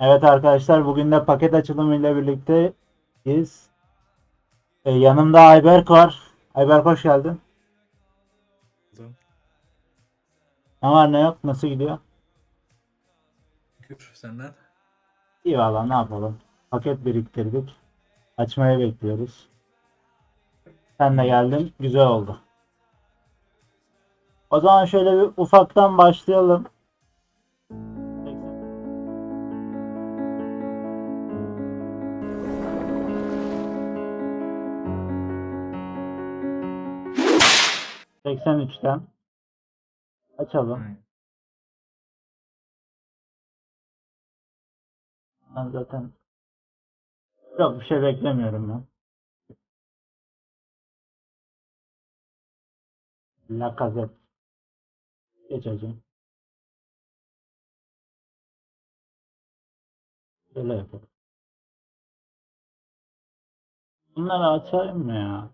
Evet arkadaşlar bugün de paket açılımıyla birlikteyiz. Ee, yanımda Ayberk var. Ayberk hoş geldin. Ne var ne yok nasıl gidiyor? Şükür senden. İyi valla ne yapalım. Paket biriktirdik. Açmayı bekliyoruz. Sen de geldin. Güzel oldu. O zaman şöyle bir ufaktan başlayalım. ...83'ten... ...açalım. Ben zaten... ...yok bir şey beklemiyorum ben. Lacazette. Geç hocam. Şöyle yapalım. Bunları açayım mı ya?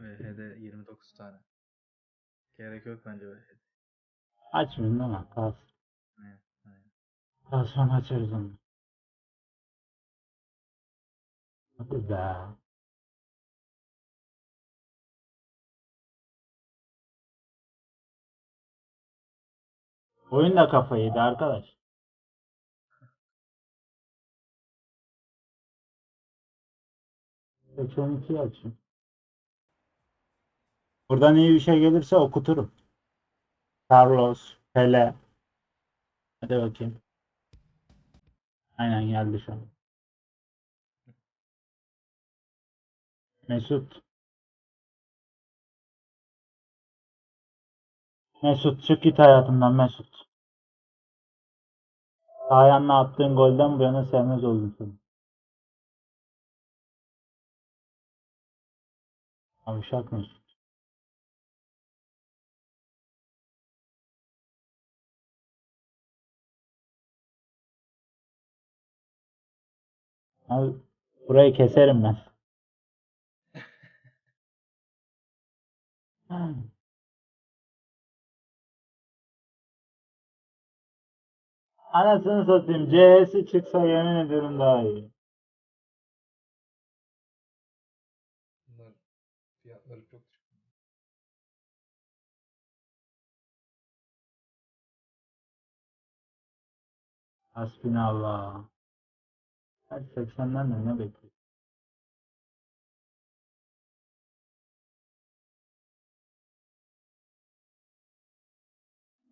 VH'de 29 tane. Gerek yok bence VH'de. Açmayayım mi? Kalsın. Aynen. Aynen. Daha sonra açarız onu. Hadi be. Oyun da kafayı yedi arkadaş. Seksen iki açayım. Buradan iyi bir şey gelirse okuturum. Carlos, Pele. Hadi bakayım. Aynen geldi şu an. Mesut. Mesut çık git hayatımdan Mesut. Sayan'la attığın golden bu yana sevmez oldum seni. Avşak Mesut. Abi burayı keserim ben. Anasını satayım. CH'si çıksa yemin ediyorum daha iyi. Bunlar fiyatları çok düşük. Hasbinallah. Her 80'den de ne bekliyor?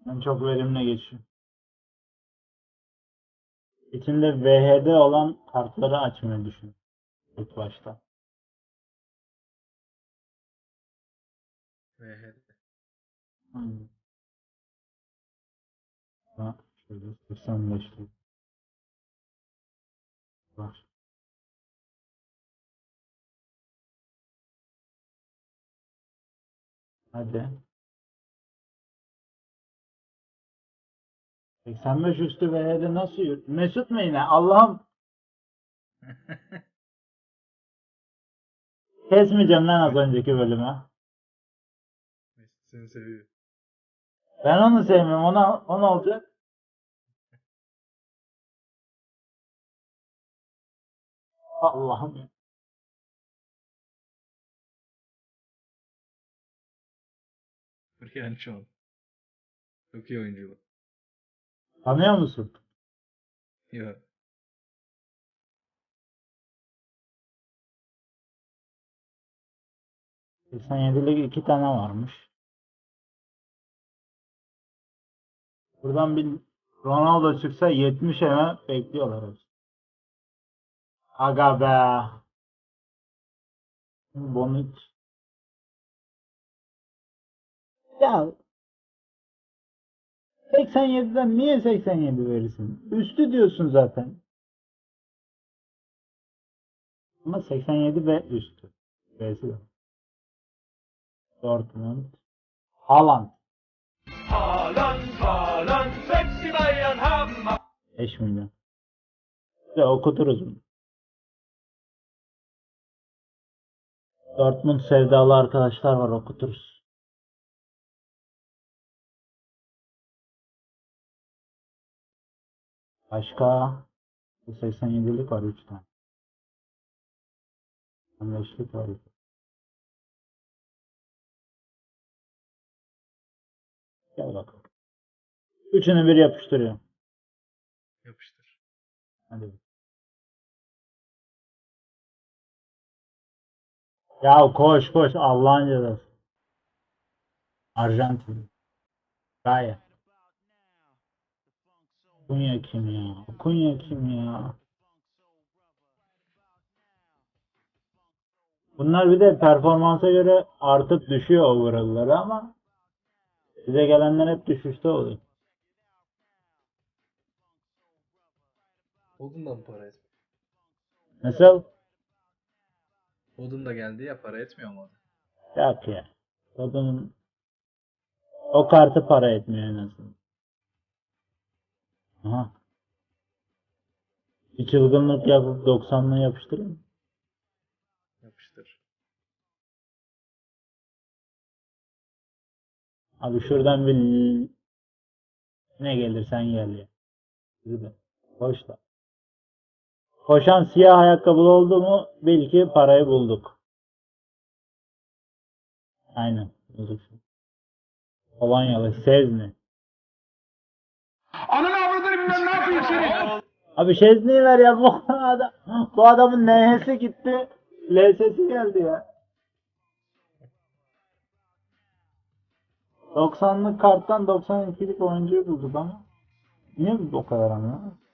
Ben çok verimli geçiyor. İçinde VHD olan kartları açmayı düşün. İlk başta. VH'de. Hmm. Ha, şöyle 85'lik var hadi 85 üstü VH'de nasıl yürü? Mesut mu yine? Allah'ım Kesmeyeceğim lan az önceki bölümü. Mesut seni seviyor. Ben onu sevmiyorum. Ona, 16 Allah'ım. ya. Yani şu an. Çok iyi oyuncu bu. Tanıyor musun? Yok. lik iki tane varmış. Buradan bir Ronaldo çıksa 70 hemen bekliyorlar. hepsi. Aga be. Bonucci. Ya 87'den niye 87 verirsin? Üstü diyorsun zaten. Ama 87 ve üstü. V'si de. Dortmund. Haaland. Haaland, Haaland, sexy Bayern haben 5 milyon. Ve okuturuz bunu. Dortmund sevdalı arkadaşlar var okuturuz. Başka? Bu 87'lik var 3 tane. 15'lik var. Gel bakalım. Üçünü bir yapıştırıyorum. Yapıştır. Hadi. Ya koş koş Allah'ın cezası. Arjantin. Gayet. Kunya kim ya? Kunya kim ya? Bunlar bir de performansa göre artıp düşüyor overall'ları ama size gelenler hep düşüşte oluyor. Odun da mı para? Nasıl? Odun da geldi ya para etmiyor mu o da? Yok ya. Odunun o kartı para etmiyor en azından. Aha. Bir çılgınlık yapıp 90'lı yapıştırayım. mı? Yapıştır. Abi şuradan bir ne gelirsen gel ya. Koş da. Koşan siyah ayakkabılı oldu mu bil ki parayı bulduk. Aynen. Bulduk. Polonyalı Sezni. Ananı avradını bilmem ne yapayım seni. Abi Şezni'yi ver ya bu adam. Bu adamın NH'si gitti. LS'si geldi ya. 90'lık karttan 92'lik oyuncuyu bulduk ama. Niye biz o kadar anlıyoruz?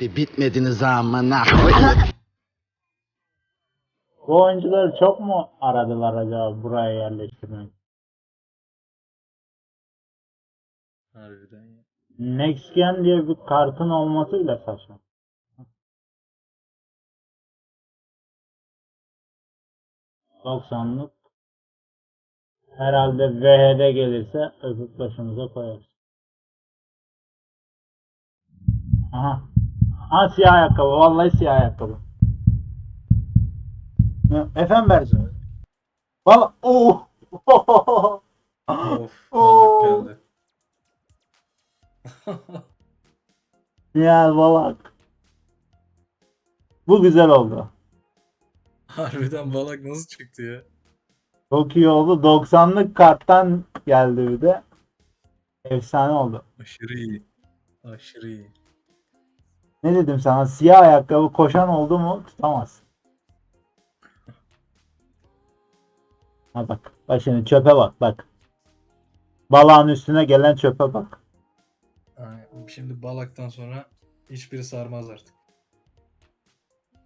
Bir bitmediniz amına. Bu oyuncuları çok mu aradılar acaba buraya yerleştirmek? Harbiden ya. Next Gen diye bir kartın olması bile saçma. ...90'lık... ...herhalde VH'de gelirse öpüp başımıza koyarız. Aha. Ha siyah ayakkabı. Vallahi siyah ayakkabı. Ya, Efendim versiyonu. Valla... Oh! Of balık geldi. Ya balak. Bu güzel oldu. Harbiden balık nasıl çıktı ya? Çok iyi oldu. 90'lık karttan geldi bir de. Efsane oldu. Aşırı iyi. Aşırı iyi. Ne dedim sana? Siyah ayakkabı koşan oldu mu tutamaz. Ha bak. Bak şimdi çöpe bak bak. Balağın üstüne gelen çöpe bak. Aynen. Şimdi balaktan sonra hiçbiri sarmaz artık.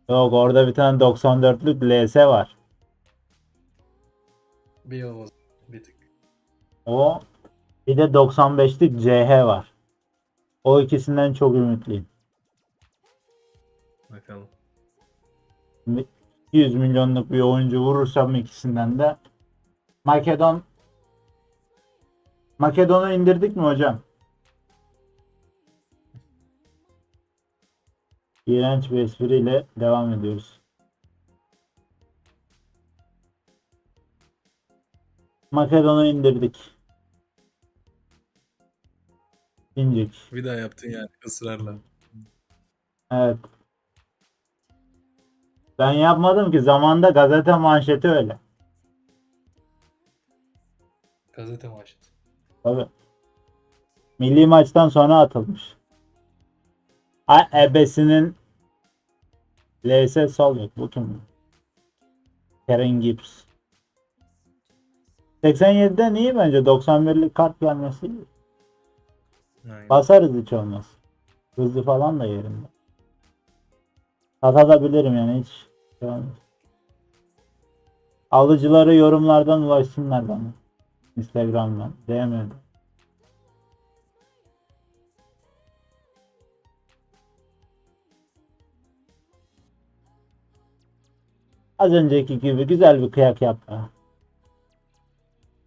Yok orada bir tane 94'lük LS var. Bir yol bir tık. O bir de 95'lik CH var. O ikisinden çok ümitliyim. Bakalım. 100 milyonluk bir oyuncu vurursam ikisinden de Makedon Makedon'u indirdik mi hocam? İğrenç bir espriyle devam ediyoruz. Makedon'u indirdik. İncik. Bir daha yaptın yani ısrarla. Evet. Ben yapmadım ki. Zamanında gazete manşeti öyle. Gazete manşeti. Tabii. Milli maçtan sonra atılmış. Ay ebesinin LS sol yok. Bu kim? Karen Gibbs. 87'den iyi bence. 91'lik kart gelmesi iyi. Aynen. Basarız hiç olmaz. Hızlı falan da yerinde. Satabilirim yani hiç. şey. Alıcıları yorumlardan ulaşsınlar bana. Instagram'dan. DM'den. Az önceki gibi güzel bir kıyak yap. be.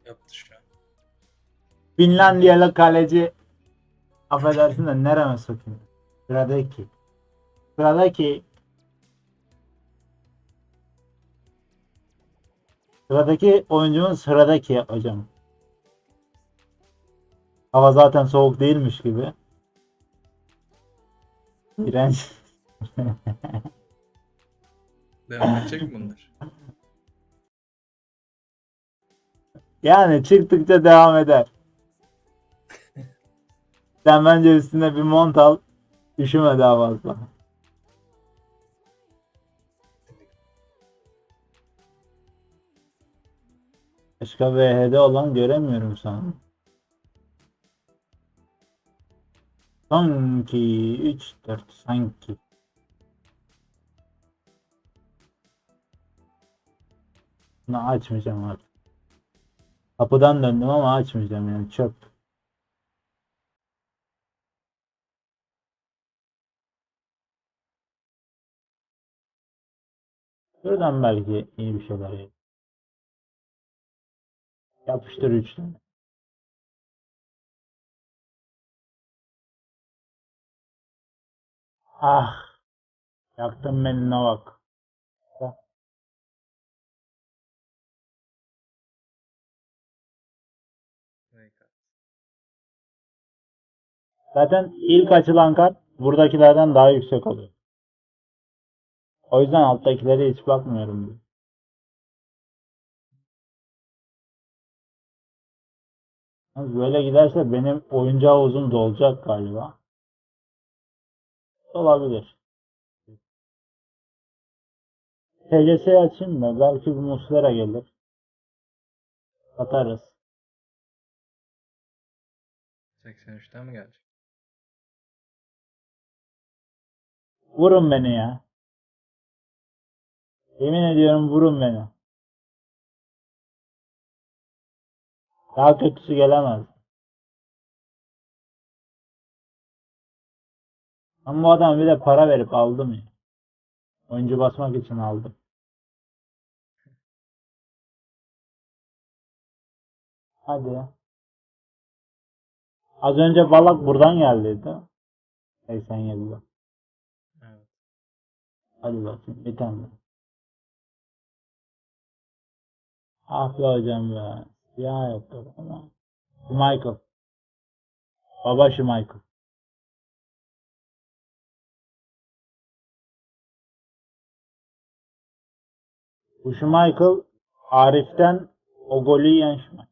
Yaptı şu an. Finlandiyalı kaleci affedersin de nereme sokayım? Sıradaki. Sıradaki Sıradaki oyuncumuz sıradaki hocam. Hava zaten soğuk değilmiş gibi. İğrenç. Devam edecek mi bunlar? Yani çıktıkça devam eder. Sen bence üstüne bir mont al. Üşüme daha fazla. Başka VH'de olan göremiyorum sana. Sanki 3 4 sanki. Bunu açmayacağım artık. Kapıdan döndüm ama açmayacağım yani çöp. Şuradan belki iyi bir şeyler yap. Yapıştır üç tane. Ah. Yaktın beni Novak. Zaten ilk açılan kart buradakilerden daha yüksek oluyor. O yüzden alttakilere hiç bakmıyorum. Yalnız Böyle giderse benim oyuncu havuzum dolacak galiba. Olabilir. TCS'yi açayım mı? Belki bir Muslera gelir. Atarız. 83'ten mi gelecek? Vurun beni ya. Yemin ediyorum vurun beni. Daha kötüsü gelemez. Ama bu adam bir de para verip aldım ya. Oyuncu basmak için aldım. Hadi. Az önce balak buradan geldiydi. 87'de. Evet. Hadi bakayım bir tane. Ah be hocam be. Ya yaptı. Michael. Baba şu Michael. Bu şu Michael Arif'ten o golü yiyen şu Michael.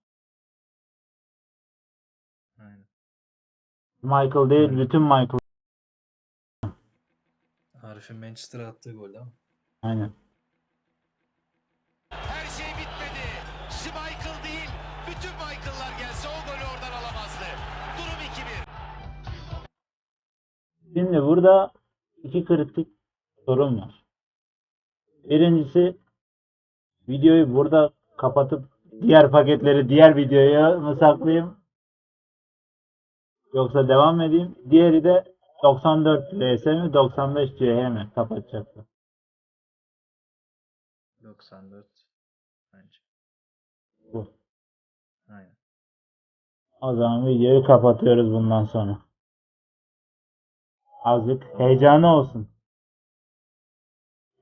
Aynen. Michael değil bütün Michael. Arif'in Manchester'a attığı gol ama. Aynen. Burada iki kritik sorun var. Birincisi videoyu burada kapatıp diğer paketleri diğer videoya mı saklayayım? Yoksa devam edeyim. Diğeri de 94 LS mi 95 CH mi kapatacaksın? 94 bence. Bu. Aynen. O zaman videoyu kapatıyoruz bundan sonra. Azıcık heyecanı olsun.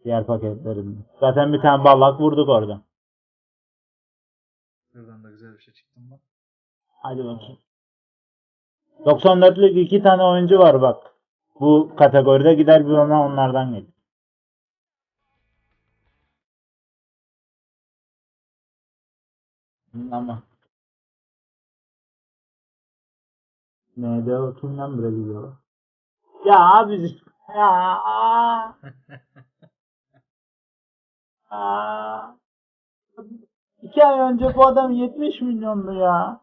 Diğer paketlerinde. Zaten bir tane ballak vurduk orada. Buradan da güzel bir şey çıktı mı? Hadi bakayım. 94'lük iki tane oyuncu var bak. Bu kategoride gider bir ona onlardan gelir. Ama. Neydi o kimden Brezilyalı? Ya abi ya. Aa. İki ay önce bu adam 70 milyondu ya.